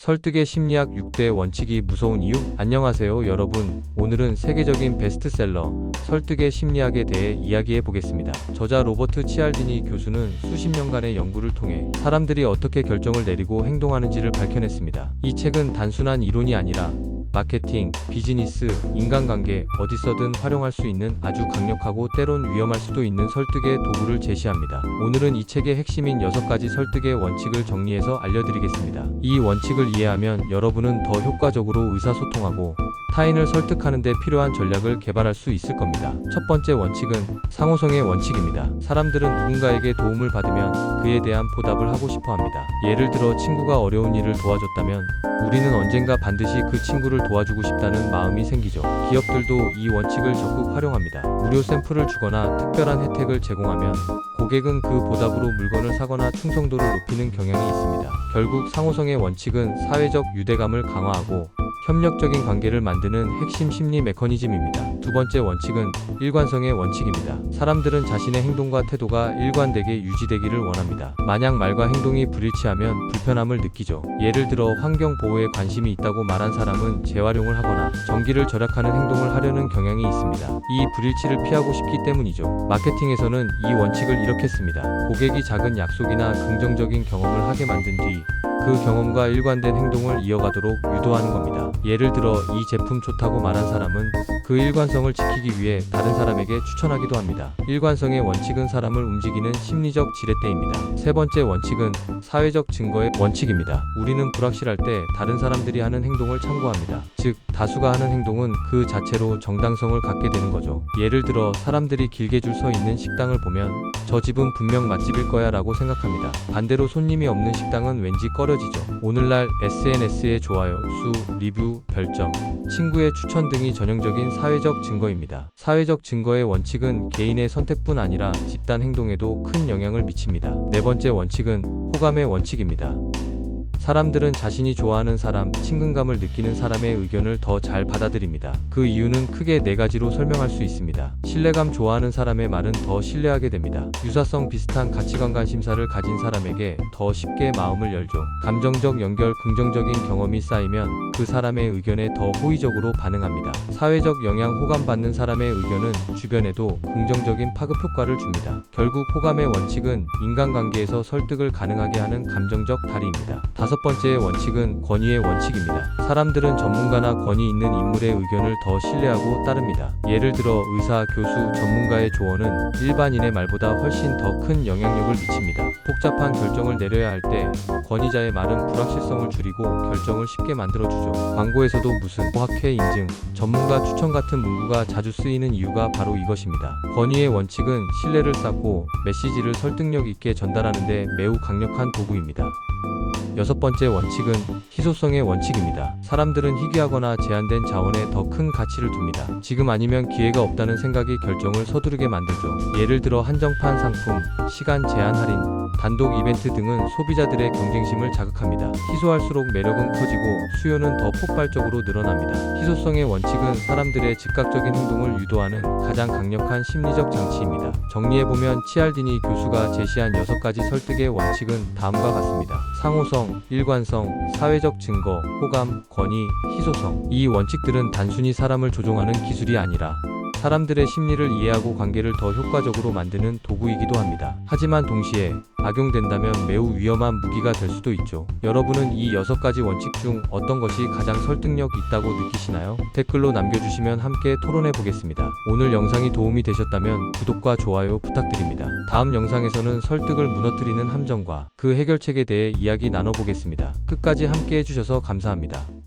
설득의 심리학 6대 원칙이 무서운 이유? 안녕하세요 여러분. 오늘은 세계적인 베스트셀러 설득의 심리학에 대해 이야기해 보겠습니다. 저자 로버트 치알디니 교수는 수십 년간의 연구를 통해 사람들이 어떻게 결정을 내리고 행동하는지를 밝혀냈습니다. 이 책은 단순한 이론이 아니라 마케팅, 비즈니스, 인간관계 어디서든 활용할 수 있는 아주 강력하고 때론 위험할 수도 있는 설득의 도구를 제시합니다. 오늘은 이 책의 핵심인 6가지 설득의 원칙을 정리해서 알려드리겠습니다. 이 원칙을 이해하면 여러분은 더 효과적으로 의사소통하고 타인을 설득하는 데 필요한 전략을 개발할 수 있을 겁니다. 첫 번째 원칙은 상호성의 원칙입니다. 사람들은 누군가에게 도움을 받으면 그에 대한 보답을 하고 싶어 합니다. 예를 들어 친구가 어려운 일을 도와줬다면 우리는 언젠가 반드시 그 친구를 도와주고 싶다는 마음이 생기죠. 기업들도 이 원칙을 적극 활용합니다. 무료 샘플을 주거나 특별한 혜택을 제공하면 고객은 그 보답으로 물건을 사거나 충성도를 높이는 경향이 있습니다. 결국 상호성의 원칙은 사회적 유대감을 강화하고 협력적인 관계를 만드는 핵심 심리 메커니즘입니다. 두 번째 원칙은 일관성의 원칙입니다. 사람들은 자신의 행동과 태도가 일관되게 유지되기를 원합니다. 만약 말과 행동이 불일치하면 불편함을 느끼죠. 예를 들어 환경 보호에 관심이 있다고 말한 사람은 재활용을 하거나 전기를 절약하는 행동을 하려는 경향이 있습니다. 이 불일치를 피하고 싶기 때문이죠. 마케팅에서는 이 원칙을 이렇게 씁니다. 고객이 작은 약속이나 긍정적인 경험을 하게 만든 뒤 그 경험과 일관된 행동을 이어가도록 유도하는 겁니다. 예를 들어 이 제품 좋다고 말한 사람은 그 일관성을 지키기 위해 다른 사람에게 추천하기도 합니다. 일관성의 원칙은 사람을 움직이는 심리적 지렛대입니다. 세 번째 원칙은 사회적 증거의 원칙입니다. 우리는 불확실할 때 다른 사람들이 하는 행동을 참고합니다. 즉, 다수가 하는 행동은 그 자체로 정당성을 갖게 되는 거죠. 예를 들어 사람들이 길게 줄 서 있는 식당을 보면 저 집은 분명 맛집일 거야 라고 생각합니다. 반대로 손님이 없는 식당은 왠지 꺼려지죠. 오늘날 SNS의 좋아요, 수, 리뷰, 별점, 친구의 추천 등이 전형적인 사회적 증거입니다. 사회적 증거의 원칙은 개인의 선택뿐 아니라 집단 행동에도 큰 영향을 미칩니다. 네 번째 원칙은 호감의 원칙입니다. 사람들은 자신이 좋아하는 사람, 친근감을 느끼는 사람의 의견을 더 잘 받아들입니다. 그 이유는 크게 네 가지로 설명할 수 있습니다. 신뢰감 좋아하는 사람의 말은 더 신뢰하게 됩니다. 유사성 비슷한 가치관과 심사를 가진 사람에게 더 쉽게 마음을 열죠. 감정적 연결, 긍정적인 경험이 쌓이면 그 사람의 의견에 더 호의적으로 반응합니다. 사회적 영향 호감 받는 사람의 의견은 주변에도 긍정적인 파급 효과를 줍니다. 결국 호감의 원칙은 인간관계에서 설득을 가능하게 하는 감정적 다리입니다. 다섯 번째 원칙은 권위의 원칙입니다. 사람들은 전문가나 권위 있는 인물의 의견을 더 신뢰하고 따릅니다. 예를 들어 의사, 교수, 전문가의 조언은 일반인의 말보다 훨씬 더 큰 영향력을 미칩니다. 복잡한 결정을 내려야 할 때 권위자의 말은 불확실성을 줄이고 결정을 쉽게 만들어주죠. 광고에서도 무슨 과학회 인증, 전문가 추천 같은 문구가 자주 쓰이는 이유가 바로 이것입니다. 권위의 원칙은 신뢰를 쌓고 메시지를 설득력 있게 전달하는데 매우 강력한 도구입니다. 여섯 번째 원칙은 희소성의 원칙입니다. 사람들은 희귀하거나 제한된 자원에 더 큰 가치를 둡니다. 지금 아니면 기회가 없다는 생각이 결정을 서두르게 만들죠. 예를 들어 한정판 상품, 시간 제한 할인, 단독 이벤트 등은 소비자들의 경쟁심을 자극합니다. 희소할수록 매력은 커지고 수요는 더 폭발적으로 늘어납니다. 희소성의 원칙은 사람들의 즉각적인 행동을 유도하는 가장 강력한 심리적 장치입니다. 정리해보면 치알디니 교수가 제시한 6가지 설득의 원칙은 다음과 같습니다. 상호성, 일관성, 사회적 증거, 호감, 권위, 희소성. 이 원칙들은 단순히 사람을 조종하는 기술이 아니라 사람들의 심리를 이해하고 관계를 더 효과적으로 만드는 도구이기도 합니다. 하지만 동시에 악용된다면 매우 위험한 무기가 될 수도 있죠. 여러분은 이 여섯 가지 원칙 중 어떤 것이 가장 설득력 있다고 느끼시나요? 댓글로 남겨주시면 함께 토론해 보겠습니다. 오늘 영상이 도움이 되셨다면 구독과 좋아요 부탁드립니다. 다음 영상에서는 설득을 무너뜨리는 함정과 그 해결책에 대해 이야기 나눠보겠습니다. 끝까지 함께 해주셔서 감사합니다.